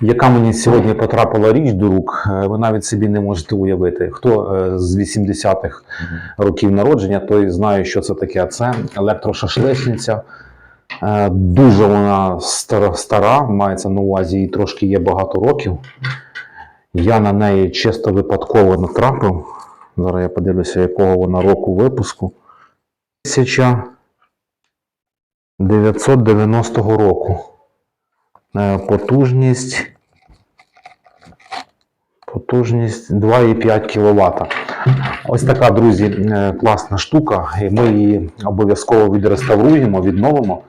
яка мені сьогодні потрапила річ до рук, е, ви навіть собі не можете уявити. Хто е, з 80-х років народження, той знає, що це таке. Це електрошашличниця. Е, Дуже вона стара, стара, мається на увазі, їй трошки є багато років. Я на неї чисто випадково натрапив. Зараз я подивлюся, якого вона року випуску. 1990 року. Е, Потужність. Потужність 2,5 кВт. Ось така, друзі, е, класна штука. І ми її обов'язково відреставруємо, відновимо.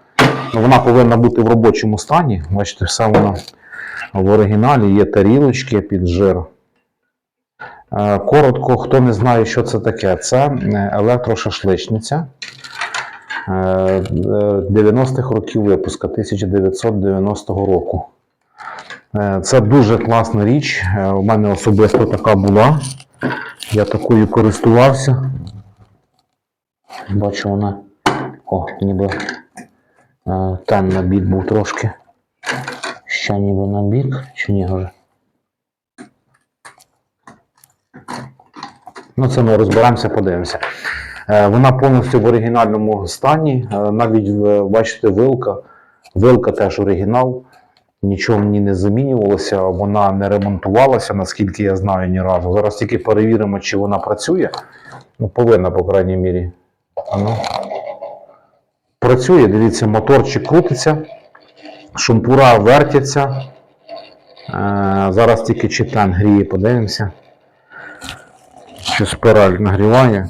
Ну, Вона повинна бути в робочому стані. Бачите, все воно в оригіналі є тарілочки під жир. Е, Коротко, хто не знає, що це таке, це електрошашличниця 90-х років випуска 1990 року. Е, Це дуже класна річ. Е, У мене особисто така була. Я такою користувався. Бачу, вона. О, ніби е, там набік був трошки. Ще ніби набік, чи ні вже? Ну, це ми розберемося, подивимося. Е, Вона повністю в оригінальному стані. Е, Навіть е, бачите, вилка. Вилка теж оригінал. Нічого в ній не замінювалося, вона не ремонтувалася, наскільки я знаю, ні разу. Зараз тільки перевіримо, чи вона працює. Ну, повинна, по крайній мірі. А ну. Працює, дивіться, моторчик крутиться, шумпура вертяться. Е, зараз тільки читан гріє, подивимося. Що спираль нагріває.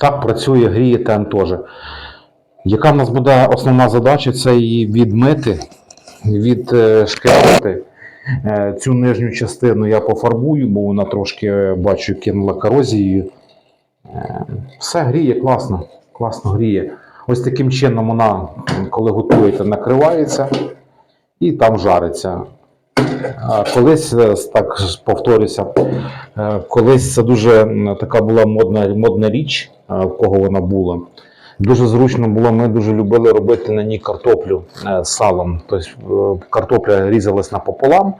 Так працює, гріє тен теж. Яка в нас буде основна задача? Це її відмити, відшкрябати. Е, Цю нижню частину я пофарбую, бо вона трошки, е, бачу, кинула корозією. Е, Все гріє класно, класно гріє. Ось таким чином вона, коли готуєте, накривається і там жариться. Колись, е, так повторюся, е, колись це дуже така була модна, модна річ, е, в кого вона була. Дуже зручно було, ми дуже любили робити на ній картоплю з салом. Тобто картопля різалась напополам,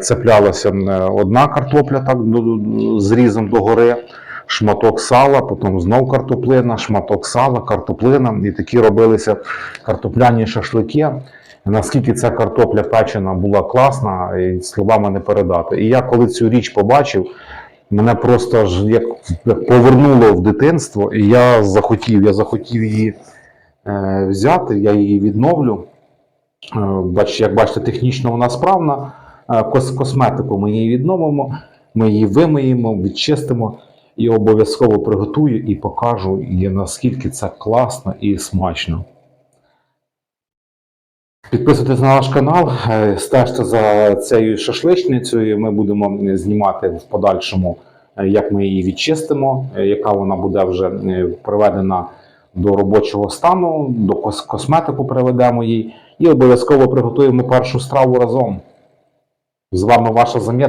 цеплялася одна картопля так, до- до- з різом догори, шматок сала, потім знов картоплина, шматок сала, картоплина. І такі робилися картопляні шашлики. Наскільки ця картопля печена була класна, і словами не передати. І я коли цю річ побачив, мене просто як, як повернуло в дитинство, і я захотів, я захотів її е, взяти, я її відновлю. Е, бач, як бачите, технічно вона справна. Е, кос, косметику ми її відновимо, ми її вимиємо, відчистимо і обов'язково приготую і покажу, наскільки це класно і смачно. Підписуйтесь на наш канал, е, стежте за цією шашличницею. Ми будемо знімати в подальшому, е, як ми її відчистимо, е, яка вона буде вже приведена до робочого стану, до косметику приведемо її і обов'язково приготуємо першу страву разом. З вами ваша замітка.